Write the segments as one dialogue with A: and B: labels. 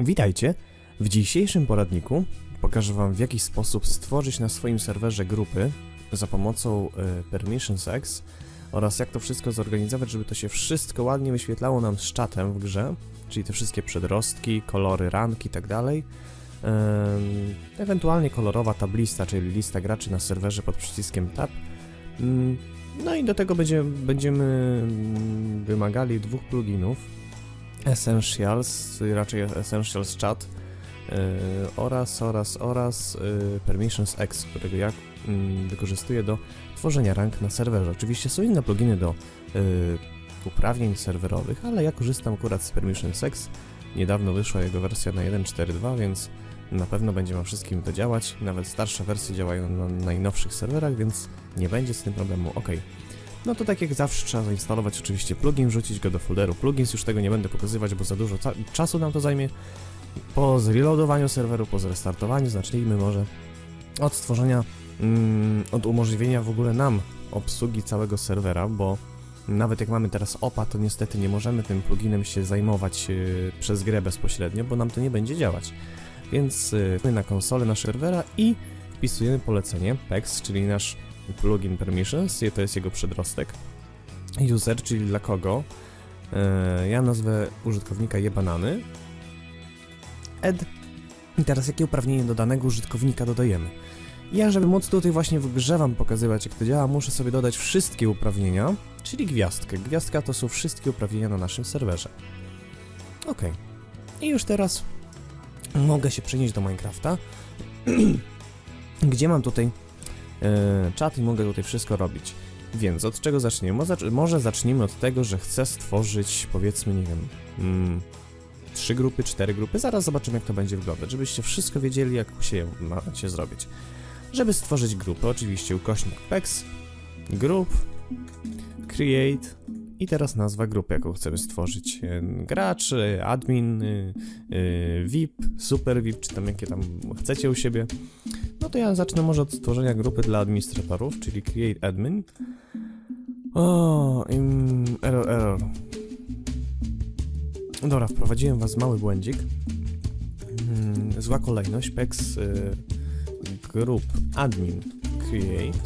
A: Witajcie! W dzisiejszym poradniku pokażę Wam w jaki sposób stworzyć na swoim serwerze grupy za pomocą y, Permissions X oraz jak to wszystko zorganizować, żeby to się wszystko ładnie wyświetlało nam z czatem w grze, czyli te wszystkie przedrostki, kolory, ranki i tak ewentualnie kolorowa tablista, czyli lista graczy na serwerze pod przyciskiem Tab. No i do tego będzie, będziemy mm, wymagali dwóch pluginów. Essentials, raczej Essentials Chat yy, oraz, oraz, oraz yy, Permissions X, którego ja yy, wykorzystuję do tworzenia rank na serwerze. Oczywiście są inne pluginy do yy, uprawnień serwerowych, ale ja korzystam akurat z Permissions X. Niedawno wyszła jego wersja na 1.4.2, więc na pewno będzie wam wszystkim to działać. Nawet starsze wersje działają na najnowszych serwerach, więc nie będzie z tym problemu. Ok. No to tak jak zawsze trzeba zainstalować oczywiście plugin, wrzucić go do folderu plugins, już tego nie będę pokazywać, bo za dużo czasu nam to zajmie. Po zreloadowaniu serweru, po zrestartowaniu zacznijmy może od stworzenia, mm, od umożliwienia w ogóle nam obsługi całego serwera, bo nawet jak mamy teraz OPA, to niestety nie możemy tym pluginem się zajmować yy, przez grę bezpośrednio, bo nam to nie będzie działać. Więc yy, na konsolę naszego serwera i wpisujemy polecenie PEX, czyli nasz plugin permissions, to jest jego przedrostek. User, czyli dla kogo. E, ja nazwę użytkownika jebanany. Ed. I teraz jakie uprawnienie do danego użytkownika dodajemy? Ja, żeby móc tutaj właśnie w grze wam pokazywać jak to działa, muszę sobie dodać wszystkie uprawnienia, czyli gwiazdkę. Gwiazdka to są wszystkie uprawnienia na naszym serwerze. Ok. I już teraz mogę się przenieść do Minecrafta, gdzie mam tutaj e, czat i mogę tutaj wszystko robić. Więc od czego zaczniemy? Mo- zacz- może zacznijmy od tego, że chcę stworzyć, powiedzmy, nie wiem, mm, trzy grupy, cztery grupy. Zaraz zobaczymy, jak to będzie wyglądać, żebyście wszystko wiedzieli, jak się macie zrobić. Żeby stworzyć grupę, oczywiście ukośnik PEX, group, create i teraz nazwa grupy, jaką chcemy stworzyć. E, Gracz, admin, e, e, VIP, super VIP, czy tam jakie tam chcecie u siebie. No to ja zacznę może od stworzenia grupy dla administratorów, czyli create admin. O, im, error, error. Dobra, wprowadziłem was mały błędzik. Mm, zła kolejność, pex y, group admin create.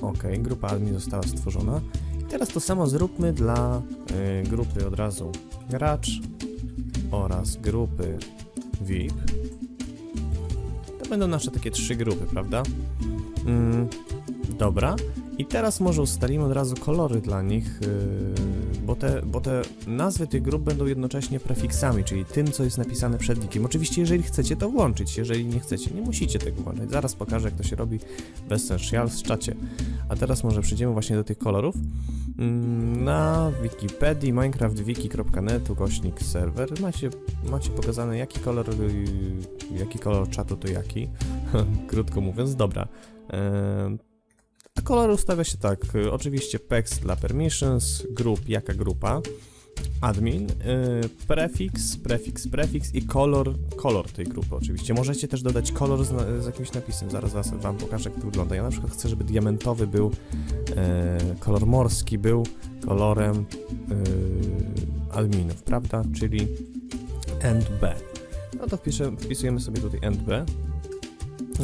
A: Ok, grupa admin została stworzona. Teraz to samo zróbmy dla y, grupy od razu gracz oraz grupy VIP. To będą nasze takie trzy grupy, prawda? Mm, dobra. I teraz może ustalimy od razu kolory dla nich, yy, bo, te, bo te nazwy tych grup będą jednocześnie prefiksami, czyli tym, co jest napisane przed nikiem. Oczywiście, jeżeli chcecie to włączyć, jeżeli nie chcecie, nie musicie tego włączać. Zaraz pokażę, jak to się robi w Essentials w czacie. A teraz może przejdziemy właśnie do tych kolorów. Mm, Na Wikipedii minecraftwiki.net ukośnik serwer macie, macie pokazane jaki kolor, yy, jaki kolor czatu to jaki. Krótko mówiąc, dobra. A kolor ustawia się tak, y, oczywiście PEX dla permissions, group jaka grupa, admin, y, prefix, prefix, prefix i kolor, kolor tej grupy oczywiście. Możecie też dodać kolor z, z jakimś napisem, zaraz wam pokażę jak to wygląda. Ja na przykład chcę, żeby diamentowy był, e, kolor morski był kolorem y, adminów, prawda, czyli NB. No to wpisujemy sobie tutaj NB.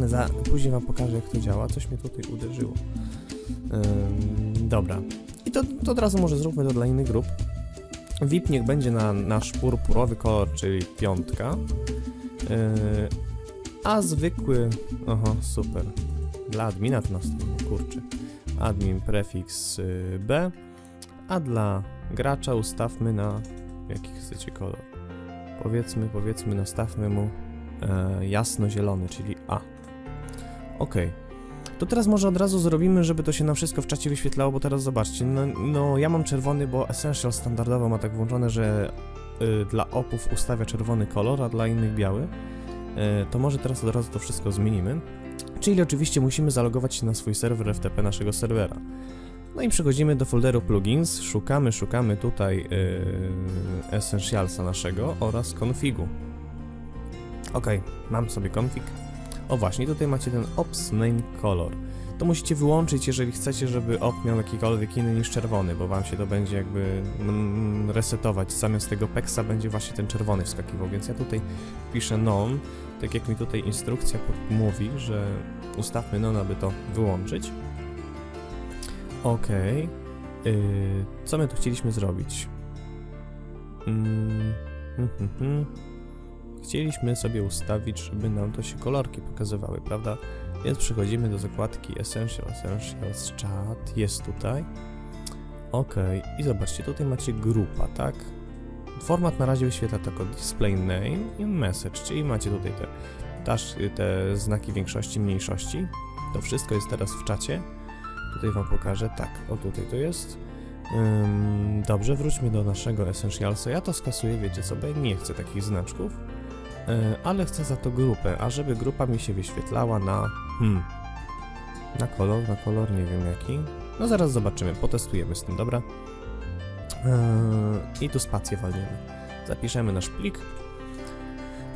A: Za, później wam pokażę jak to działa, coś mnie tutaj uderzyło. Ym, dobra. I to, to od razu może zróbmy to dla innych grup. VIP niech będzie na nasz purpurowy kolor, czyli piątka. Yy, a zwykły... Aha, super. Dla admina to następnie, kurczę. Admin prefiks y, B, a dla gracza ustawmy na... jaki chcecie kolor? Powiedzmy, powiedzmy, nastawmy mu e, jasno-zielony, czyli A. Okej. To teraz może od razu zrobimy, żeby to się nam wszystko w czacie wyświetlało, bo teraz zobaczcie, no, no ja mam czerwony, bo Essential standardowo ma tak włączone, że y, dla opów ustawia czerwony kolor, a dla innych biały. Y, to może teraz od razu to wszystko zmienimy. Czyli oczywiście musimy zalogować się na swój serwer FTP naszego serwera. No i przechodzimy do folderu plugins, szukamy, szukamy tutaj yy, Essentialsa naszego oraz configu. Ok, mam sobie config. O właśnie, tutaj macie ten ops name color. to musicie wyłączyć, jeżeli chcecie, żeby op miał jakikolwiek inny niż czerwony, bo wam się to będzie jakby mm, resetować. Zamiast tego peksa będzie właśnie ten czerwony wskakiwał, więc ja tutaj piszę non, tak jak mi tutaj instrukcja mówi, że ustawmy non, aby to wyłączyć. Okej. Yy, co my tu chcieliśmy zrobić? Mm, hmm, hmm, hmm. Chcieliśmy sobie ustawić, żeby nam to się kolorki pokazywały, prawda? Więc przechodzimy do zakładki Essential, Essentials Chat, jest tutaj. Ok, i zobaczcie, tutaj macie grupa, tak? Format na razie wyświetla tylko display name i message, czyli macie tutaj te, te znaki większości, mniejszości. To wszystko jest teraz w czacie. Tutaj wam pokażę, tak, o tutaj to jest. Ym, dobrze, wróćmy do naszego Essentialsa. Ja to skasuję, wiecie co, bo nie chcę takich znaczków. E, ale chcę za to grupę, a żeby grupa mi się wyświetlała na... Hmm... Na kolor, na kolor, nie wiem jaki. No zaraz zobaczymy, potestujemy z tym, dobra? E, I tu spację walniemy. Zapiszemy nasz plik.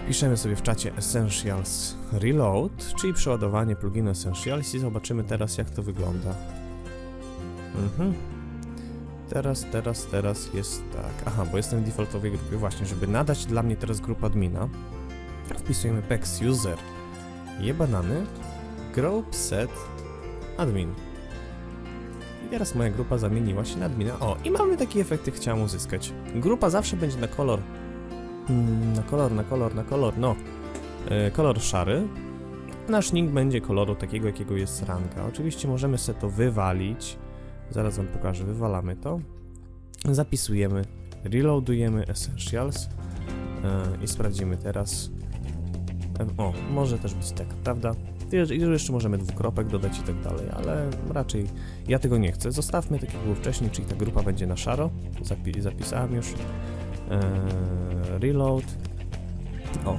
A: Piszemy sobie w czacie Essentials Reload, czyli przeładowanie pluginu Essentials i zobaczymy teraz jak to wygląda. Mhm. Teraz, teraz, teraz jest tak. Aha, bo jestem w defaultowej grupie. Właśnie, żeby nadać dla mnie teraz grupę admina, wpisujemy pex user je banany group set admin. I teraz moja grupa zamieniła się na admina. O, i mamy taki efekt, jak chciałem uzyskać. Grupa zawsze będzie na kolor. mm, Na kolor, na kolor, na kolor, no. E, kolor szary. Nasz nick będzie koloru takiego, jakiego jest ranga. Oczywiście możemy sobie to wywalić. Zaraz wam pokażę, wywalamy to. Zapisujemy, reloadujemy essentials e, i sprawdzimy teraz. O, może też być tak, prawda? Jeszcze możemy dwukropek dodać i tak dalej, ale raczej ja tego nie chcę. Zostawmy tak jak było wcześniej, czyli ta grupa będzie na szaro. Zapi zapisałem już. E, reload. O,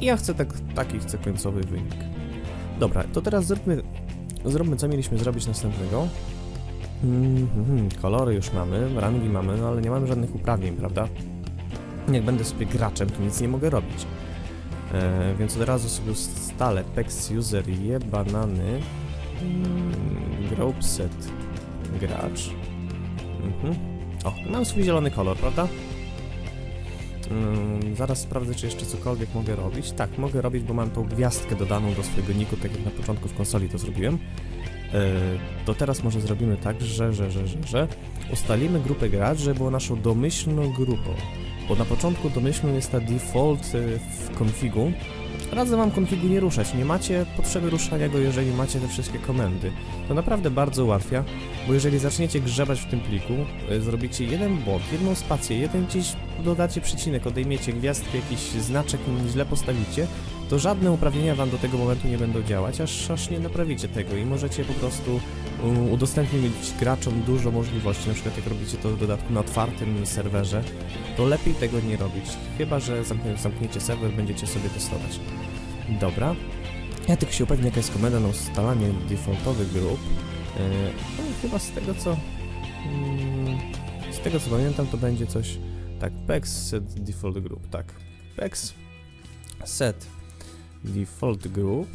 A: i ja chcę tak, taki chcę końcowy wynik. Dobra, to teraz zróbmy, zróbmy co mieliśmy zrobić następnego. Mm, kolory już mamy, rangi mamy, no ale nie mamy żadnych uprawnień, prawda? Jak będę sobie graczem, to nic nie mogę robić. E, więc od razu sobie ustalę pex user je banany mm, group set gracz. Mhm. O, mam swój zielony kolor, prawda? Mm, zaraz sprawdzę, czy jeszcze cokolwiek mogę robić. Tak, mogę robić, bo mam tą gwiazdkę dodaną do swojego niku, tak jak na początku w konsoli to zrobiłem. E, to teraz może zrobimy tak, że, że, że, że, że ustalimy grupę graczy, żeby była naszą domyślną grupą. Bo na początku domyślną jest ta default e, w konfigu. Radzę wam konfigu nie ruszać, nie macie potrzeby ruszania go, jeżeli macie te wszystkie komendy. To naprawdę bardzo ułatwia, bo jeżeli zaczniecie grzebać w tym pliku, e, zrobicie jeden błąd, jedną spację, jeden gdzieś dodacie przecinek, odejmiecie gwiazdkę, jakiś znaczek źle postawicie, to żadne uprawnienia wam do tego momentu nie będą działać, aż, aż nie naprawicie tego i możecie po prostu um, udostępnić graczom dużo możliwości, na przykład jak robicie to w dodatku na otwartym serwerze, to lepiej tego nie robić, chyba że zamknie, zamkniecie serwer, będziecie sobie testować. Dobra. Ja tylko się upewnię, jaka jest komenda na ustalanie defaultowych grup. Yy, no, chyba z tego co... mm, z tego co pamiętam, to będzie coś... Tak, pex set default group, tak. Pex set default group.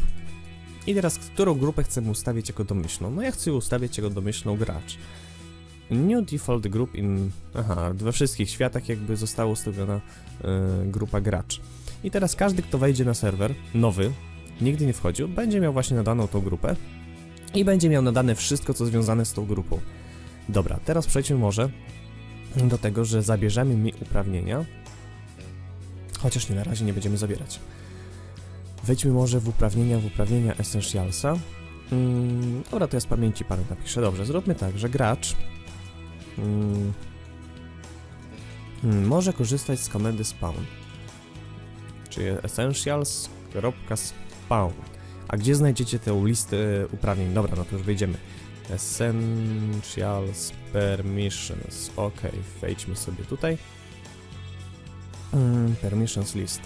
A: I teraz, którą grupę chcemy ustawić jako domyślną? No ja chcę ustawić jako domyślną gracz. New default group in... Aha, we wszystkich światach jakby została ustawiona e, grupa gracz. I teraz każdy, kto wejdzie na serwer, nowy, nigdy nie wchodził, będzie miał właśnie nadaną tą grupę i będzie miał nadane wszystko, co związane z tą grupą. Dobra, teraz przejdźmy może do tego, że zabierzemy mi uprawnienia, chociaż nie na razie nie będziemy zabierać. Wejdźmy może w uprawnienia, w uprawnienia Essentialsa. Mm, dobra, to ja z pamięci parę napiszę. Dobrze, zróbmy tak, że gracz mm, mm, może korzystać z komendy spawn. Czyli essentials.spawn. A gdzie znajdziecie tę listę uprawnień? Dobra, no to już wejdziemy. Essentials permissions. Ok, wejdźmy sobie tutaj. Mm, permissions list.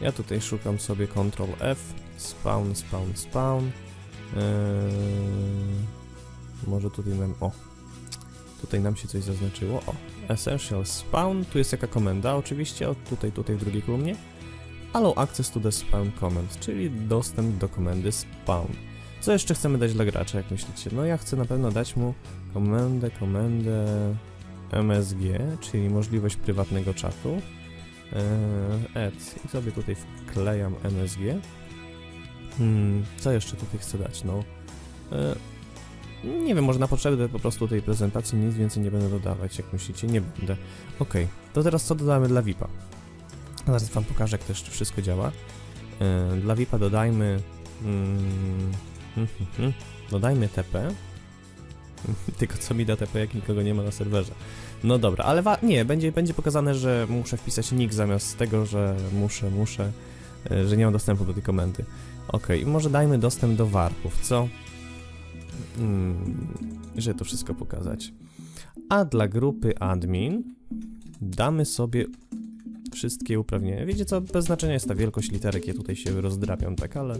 A: Ja tutaj szukam sobie Ctrl F, spawn, spawn, spawn. Yy, może tutaj nam. O! Tutaj nam się coś zaznaczyło. O! Essential spawn. Tu jest jaka komenda, oczywiście. O, tutaj, tutaj w drugiej kolumnie. Allow access to the spawn command, czyli dostęp do komendy spawn. Co jeszcze chcemy dać dla gracza, jak myślicie? No ja chcę na pewno dać mu komendę, komendę MSG, czyli możliwość prywatnego czatu. Add. I sobie tutaj wklejam MSG. Hmm, co jeszcze tutaj chcę dać? No. Eee, nie wiem, może na potrzeby po prostu tej prezentacji nic więcej nie będę dodawać, jak myślicie? Nie będę. Okej, to teraz co dodamy dla VIPa? Zaraz wam pokażę, jak jeszcze wszystko działa. Eee, dla VIPa dodajmy... Mm, dodajmy TP. Tylko co mi da TP, jak nikogo nie ma na serwerze. No dobra, ale nie, będzie, będzie pokazane, że muszę wpisać nick zamiast tego, że muszę, muszę, e, że nie mam dostępu do tej komendy. Okej, może dajmy dostęp do warpów, co? Mm, żeby to wszystko pokazać. A dla grupy admin damy sobie wszystkie uprawnienia. Wiecie co, bez znaczenia jest ta wielkość literek, ja tutaj się rozdrapiam, tak, ale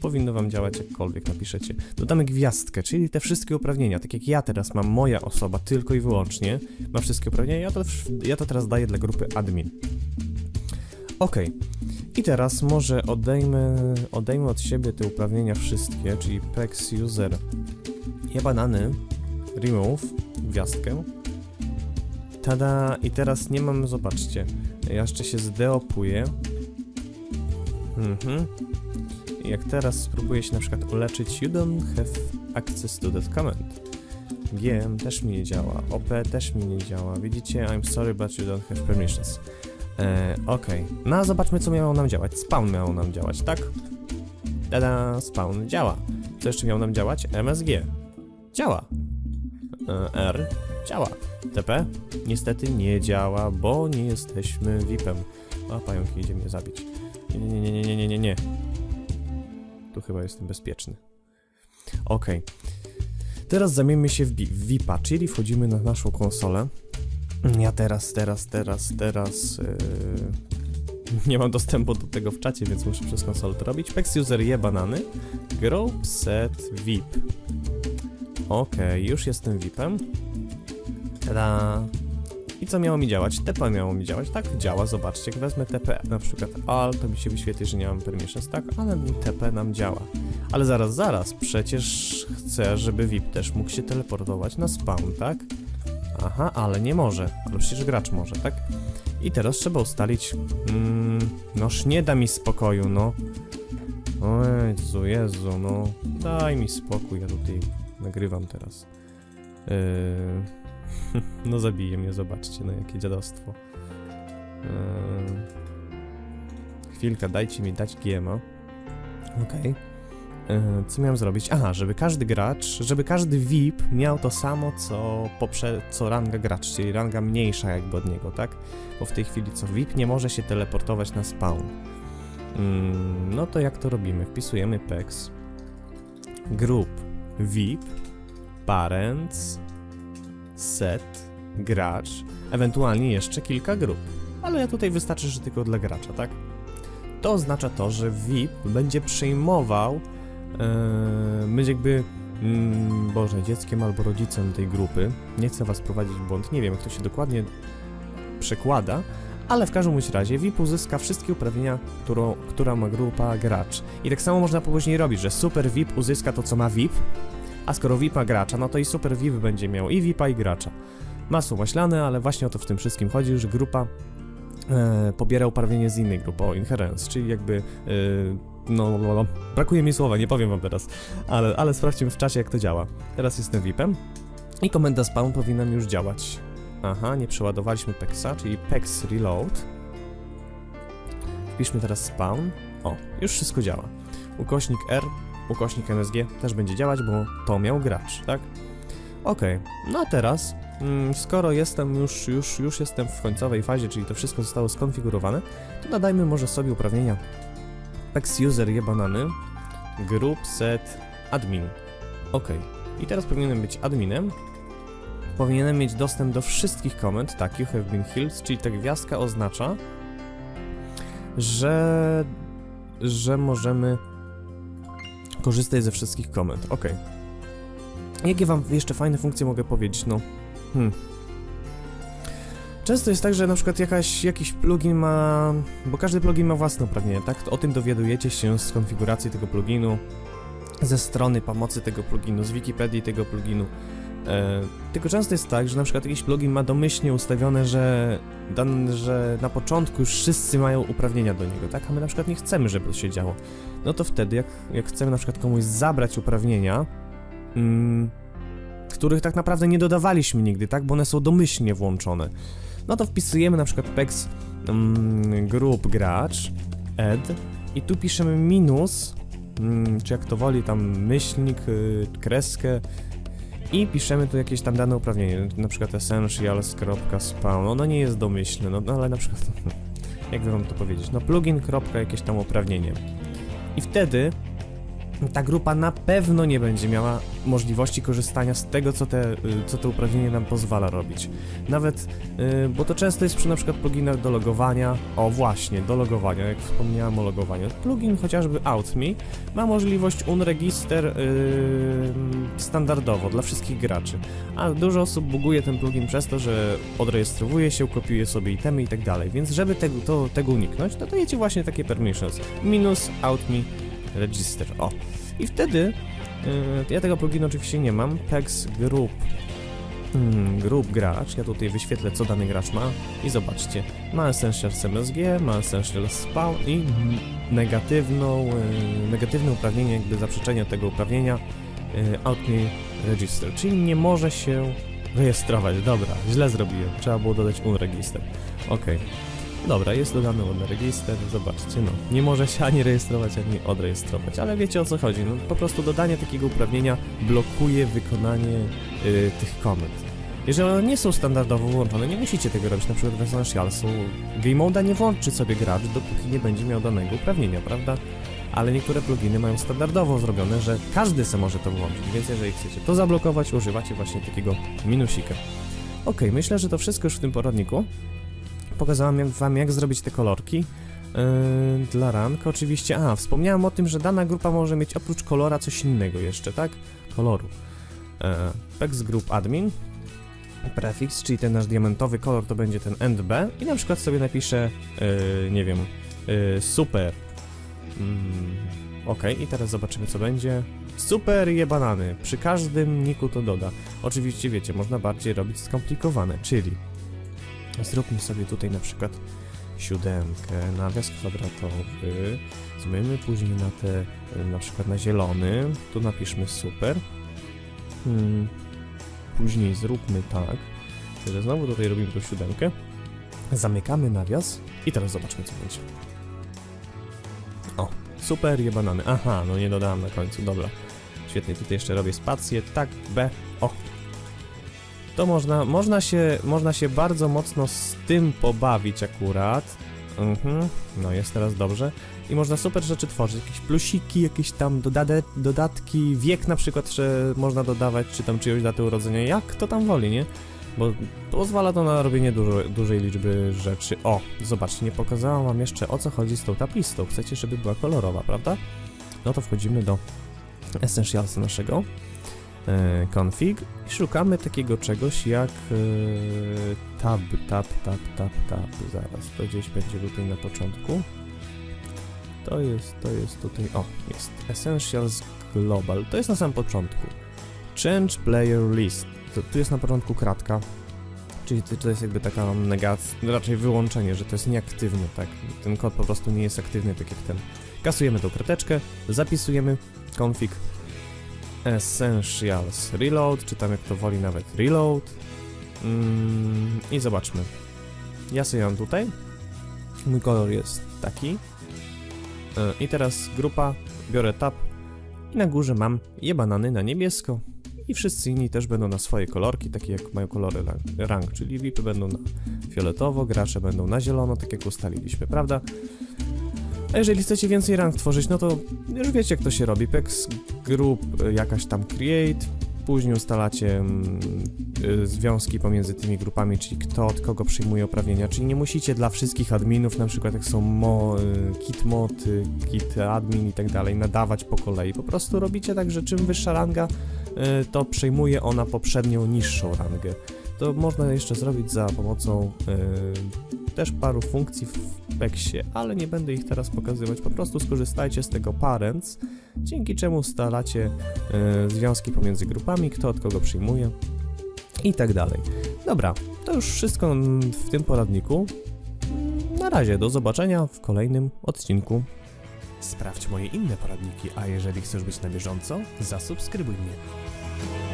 A: powinno wam działać jakkolwiek napiszecie. Dodamy gwiazdkę, czyli te wszystkie uprawnienia, tak jak ja teraz mam, moja osoba tylko i wyłącznie ma wszystkie uprawnienia, ja to, ja to teraz daję dla grupy admin. Ok. I teraz może odejmę, odejmę od siebie te uprawnienia wszystkie, czyli pex user je banany, remove, gwiazdkę. Tada! I teraz nie mam, zobaczcie, ja jeszcze się zdeopuję. Mhm. Jak teraz spróbuję się na przykład uleczyć, you don't have access to that command. GM też mi nie działa, OP też mi nie działa. Widzicie, I'm sorry, but you don't have permissions. E, Okej, no a zobaczmy co miało nam działać. Spawn miało nam działać, tak? Tada, spawn działa. Co jeszcze miało nam działać? MSG. Działa. E, R działa. TP niestety nie działa, bo nie jesteśmy VIP-em. A pająk idzie mnie zabić. Nie, nie, nie, nie, nie, nie, nie, nie. Tu chyba jestem bezpieczny. Okej. Teraz zamieńmy się w, w VIP-a, czyli wchodzimy na naszą konsolę. Ja teraz, teraz, teraz, teraz... Yy... Nie mam dostępu do tego w czacie, więc muszę przez konsolę to robić. Pex user je banany. Group set VIP. Okej, już jestem VIP-em. Tada! I co miało mi działać? TP miało mi działać, tak? Działa, zobaczcie. Jak wezmę TP na przykład AL, to mi się wyświetli, że nie mam permissions, tak? Ale TP nam działa. Ale zaraz, zaraz, przecież chcę, żeby VIP też mógł się teleportować na spawn, tak? Aha, ale nie może. Ale przecież gracz może, tak? I teraz trzeba ustalić... Mm, noż nie da mi spokoju, no. O Jezu, Jezu, no. Daj mi spokój, ja tutaj nagrywam teraz. Yy... No zabije mnie, zobaczcie, no jakie dziadostwo. Yy... Chwilkę, dajcie mi dać GMA. Okej. Yy, Co miałem zrobić? Aha, żeby każdy gracz, żeby każdy VIP miał to samo, co, poprze co ranga gracz, czyli ranga mniejsza jakby od niego, tak? Bo w tej chwili co VIP nie może się teleportować na spawn. Mm, no to jak to robimy? Wpisujemy PEX, group VIP, parents, set, gracz, ewentualnie jeszcze kilka grup. Ale ja tutaj wystarczy, że tylko dla gracza, tak? To oznacza to, że VIP będzie przejmował, e, będzie jakby, mm, Boże, dzieckiem albo rodzicem tej grupy. Nie chcę was prowadzić w błąd, nie wiem jak to się dokładnie przekłada, ale w każdym razie VIP uzyska wszystkie uprawnienia, którą, która ma grupa gracz. I tak samo można później robić, że super VIP uzyska to, co ma VIP, a skoro VIP ma gracza, no to i super VIP będzie miał i VIPa i gracza. Masło maślane, ale właśnie o to w tym wszystkim chodzi, że grupa e, pobiera uprawnienie z innej grupy, o inherence, czyli jakby, e, no, no, no, brakuje mi słowa, nie powiem wam teraz, ale, ale sprawdźmy w czasie jak to działa. Teraz jestem VIPem i komenda spawn powinna mi już działać. Aha, nie przeładowaliśmy pexa, czyli pex reload. Wpiszmy teraz spawn. O, już wszystko działa. Ukośnik R, ukośnik MSG też będzie działać, bo to miał gracz, tak? Okej, no a teraz, mm, skoro jestem już, już, już jestem w końcowej fazie, czyli to wszystko zostało skonfigurowane, to nadajmy może sobie uprawnienia pex user je banany, group set admin. Okej, i teraz powinienem być adminem, powinienem mieć dostęp do wszystkich komend, tak, you have been healed, czyli ta gwiazdka oznacza, że, że możemy korzystać ze wszystkich komend, ok. Jakie wam jeszcze fajne funkcje mogę powiedzieć, no, hmm. Często jest tak, że na przykład jakaś, jakiś plugin ma, bo każdy plugin ma własne uprawnienia, tak? O tym dowiadujecie się z konfiguracji tego pluginu ze strony pomocy tego pluginu, z Wikipedii tego pluginu. E, tylko często jest tak, że na przykład jakiś plugin ma domyślnie ustawione, że, dan, że na początku już wszyscy mają uprawnienia do niego, tak? A my na przykład nie chcemy, żeby to się działo. No to wtedy, jak, jak chcemy na przykład komuś zabrać uprawnienia, mm, których tak naprawdę nie dodawaliśmy nigdy, tak? Bo one są domyślnie włączone. No to wpisujemy na przykład pex mm, group gracz, add i tu piszemy minus, mm, czy jak to woli, tam myślnik, y, kreskę i piszemy tu jakieś tam dane uprawnienie, na przykład essentials.spawn, ono nie jest domyślne, no, no ale na przykład, jakby wam to powiedzieć, no plugin, jakieś tam uprawnienie. I wtedy ta grupa na pewno nie będzie miała możliwości korzystania z tego, co te, y, co to uprawnienie nam pozwala robić. Nawet, y, bo to często jest przy na przykład pluginach do logowania, o właśnie, do logowania, jak wspomniałem o logowaniu. Plugin chociażby OutMe ma możliwość unregister yy, standardowo dla wszystkich graczy, a dużo osób buguje ten plugin przez to, że odrejestrowuje się, kopiuje sobie itemy i tak dalej, więc żeby tego, to, tego uniknąć, to dajecie właśnie takie permissions, minus OutMe register, o. I wtedy, yy, ja tego pluginu oczywiście nie mam, pex group, hmm, group gracz, ja tutaj wyświetlę co dany gracz ma. I zobaczcie, ma Essentials MSG, ma Essentials Spawn i negatywną, yy, negatywne uprawnienie, jakby zaprzeczenie tego uprawnienia yy, OutMe Register, czyli nie może się rejestrować, dobra, źle zrobiłem, trzeba było dodać unregister, okej. Dobra, jest dodany unregister, zobaczcie, no. Nie może się ani rejestrować, ani odrejestrować, ale wiecie o co chodzi, no po prostu dodanie takiego uprawnienia blokuje wykonanie y, tych komend. Jeżeli one nie są standardowo włączone, nie musicie tego robić, na przykład w Essentialsu Game Moda nie włączy sobie gracz, dopóki nie będzie miał danego uprawnienia, prawda? Ale niektóre pluginy mają standardowo zrobione, że każdy se może to włączyć, więc jeżeli chcecie to zablokować, używacie właśnie takiego minusika. Ok, myślę, że to wszystko już w tym poradniku. Pokazałem wam, jak zrobić te kolorki. Yy, dla rank oczywiście. A, wspomniałem o tym, że dana grupa może mieć oprócz kolora coś innego jeszcze, tak? Koloru. Yy, Pex Group Admin. Prefix, czyli ten nasz diamentowy kolor to będzie ten NB i na przykład sobie napiszę, yy, nie wiem, yy, super. Mm, ok, i teraz zobaczymy co będzie. Super je banany. Przy każdym niku to doda. Oczywiście wiecie, można bardziej robić skomplikowane, czyli Zróbmy sobie tutaj na przykład siódemkę, nawias kwadratowy, zmieńmy później na te, na przykład na zielony, tu napiszmy super. Hmm. Później zróbmy tak, że znowu tutaj robimy tą siódemkę, zamykamy nawias i teraz zobaczmy co będzie. O, super je banany, aha, no nie dodałem na końcu, dobra. Świetnie, tutaj jeszcze robię spację, tak, B, o, to można, można się, można się bardzo mocno z tym pobawić akurat. Mhm, no jest teraz dobrze. I można super rzeczy tworzyć, jakieś plusiki, jakieś tam dodade, dodatki, wiek na przykład, że można dodawać, czy tam czyjąś datę urodzenia, jak kto tam woli, nie? Bo pozwala to na robienie dużo, dużej liczby rzeczy. O, zobaczcie, nie pokazałam wam jeszcze o co chodzi z tą tablistą. Chcecie, żeby była kolorowa, prawda? No to wchodzimy do Essentialsa naszego config i szukamy takiego czegoś jak e, tab, tab, tab, tab, tab, zaraz, to gdzieś będzie tutaj na początku. To jest, to jest tutaj, o, jest. Essentials Global, to jest na samym początku. Change Player List, to, tu jest na początku kratka, czyli to, jest jakby taka negacja, raczej wyłączenie, że to jest nieaktywny, tak, ten kod po prostu nie jest aktywny, tak jak ten. Kasujemy tą krateczkę, zapisujemy config Essentials Reload, czy tam jak to woli nawet Reload. Mm, I zobaczmy. Ja sobie mam tutaj. Mój kolor jest taki. E, I teraz grupa, biorę tab i na górze mam je banany na niebiesko. I wszyscy inni też będą na swoje kolorki, takie jak mają kolory rank, czyli VIPy będą na fioletowo, gracze będą na zielono, tak jak ustaliliśmy, prawda? A jeżeli chcecie więcej rank tworzyć, no to już wiecie jak to się robi. Pex group, y, jakaś tam create, później ustalacie mm, y, związki pomiędzy tymi grupami, czyli kto od kogo przyjmuje uprawnienia, czyli nie musicie dla wszystkich adminów, na przykład jak są mo, y, kit mod, kit admin i tak dalej, nadawać po kolei. Po prostu robicie tak, że czym wyższa ranga, to przejmuje ona poprzednią niższą rangę. To można jeszcze zrobić za pomocą też paru funkcji w Pexie, ale nie będę ich teraz pokazywać. Po prostu skorzystajcie z tego Parents, dzięki czemu ustalacie e, związki pomiędzy grupami, kto od kogo przyjmuje i tak dalej. Dobra, to już wszystko w tym poradniku. Na razie, do zobaczenia w kolejnym odcinku. Sprawdź moje inne poradniki, a jeżeli chcesz być na bieżąco, zasubskrybuj mnie.